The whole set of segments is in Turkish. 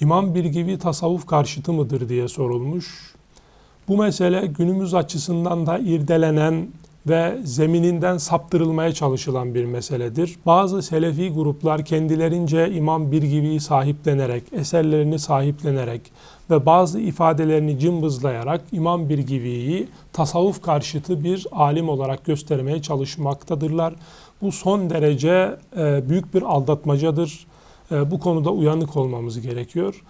İmam Birgivi tasavvuf karşıtı mıdır diye sorulmuş. Bu mesele günümüz açısından da irdelenen ve zemininden saptırılmaya çalışılan bir meseledir. Bazı selefi gruplar kendilerince İmam Birgivi'yi sahiplenerek, eserlerini sahiplenerek ve bazı ifadelerini cımbızlayarak İmam Birgivi'yi tasavvuf karşıtı bir alim olarak göstermeye çalışmaktadırlar. Bu son derece e, büyük bir aldatmacadır. E, bu konuda uyanık olmamız gerekiyor.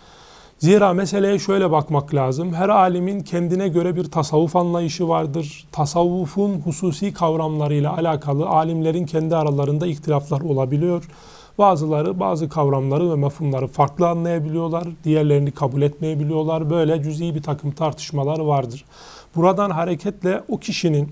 Zira meseleye şöyle bakmak lazım. Her alimin kendine göre bir tasavvuf anlayışı vardır. Tasavvufun hususi kavramlarıyla alakalı alimlerin kendi aralarında ihtilaflar olabiliyor. Bazıları bazı kavramları ve mefhumları farklı anlayabiliyorlar. Diğerlerini kabul etmeyebiliyorlar. Böyle cüz'i bir takım tartışmalar vardır. Buradan hareketle o kişinin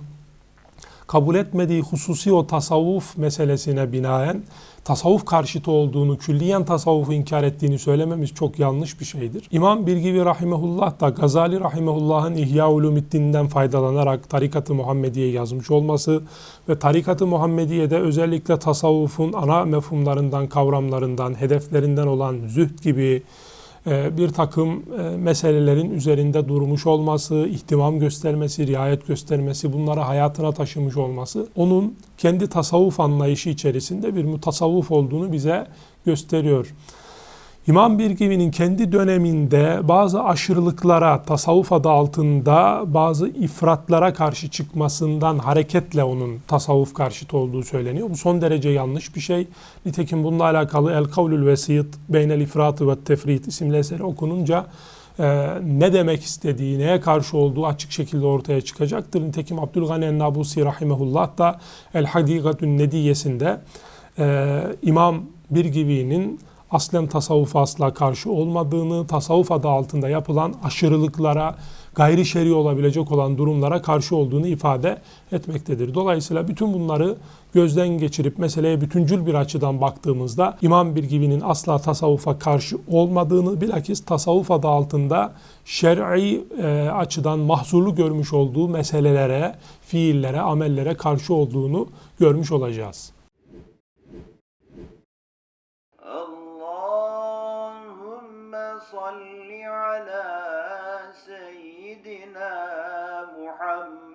kabul etmediği hususi o tasavvuf meselesine binaen tasavvuf karşıtı olduğunu, külliyen tasavvufu inkar ettiğini söylememiz çok yanlış bir şeydir. İmam Birgivi Rahimehullah da Gazali Rahimehullah'ın İhya Ulumiddin'den faydalanarak Tarikat-ı Muhammediye yazmış olması ve Tarikat-ı Muhammediye'de özellikle tasavvufun ana mefhumlarından, kavramlarından, hedeflerinden olan zühd gibi, bir takım e, meselelerin üzerinde durmuş olması, ihtimam göstermesi, riayet göstermesi, bunları hayatına taşımış olması onun kendi tasavvuf anlayışı içerisinde bir mutasavvuf olduğunu bize gösteriyor. İmam Birgivi'nin kendi döneminde bazı aşırılıklara, tasavvuf adı altında bazı ifratlara karşı çıkmasından hareketle onun tasavvuf karşıtı olduğu söyleniyor. Bu son derece yanlış bir şey. Nitekim bununla alakalı El Kavlül Vesiyit Beynel İfratı ve Tefrit isimli eseri okununca e, ne demek istediği, neye karşı olduğu açık şekilde ortaya çıkacaktır. Nitekim Abdülgani Ennabusi Rahimehullah da El Hadikatün Nediyesinde e, İmam Birgivi'nin aslen tasavvufa asla karşı olmadığını, tasavvuf adı altında yapılan aşırılıklara, gayri şer'i olabilecek olan durumlara karşı olduğunu ifade etmektedir. Dolayısıyla bütün bunları gözden geçirip meseleye bütüncül bir açıdan baktığımızda İmam Birgivi'nin asla tasavvufa karşı olmadığını, bilakis tasavvuf adı altında şer'i e, açıdan mahzurlu görmüş olduğu meselelere, fiillere, amellere karşı olduğunu görmüş olacağız. صل على سيدنا محمد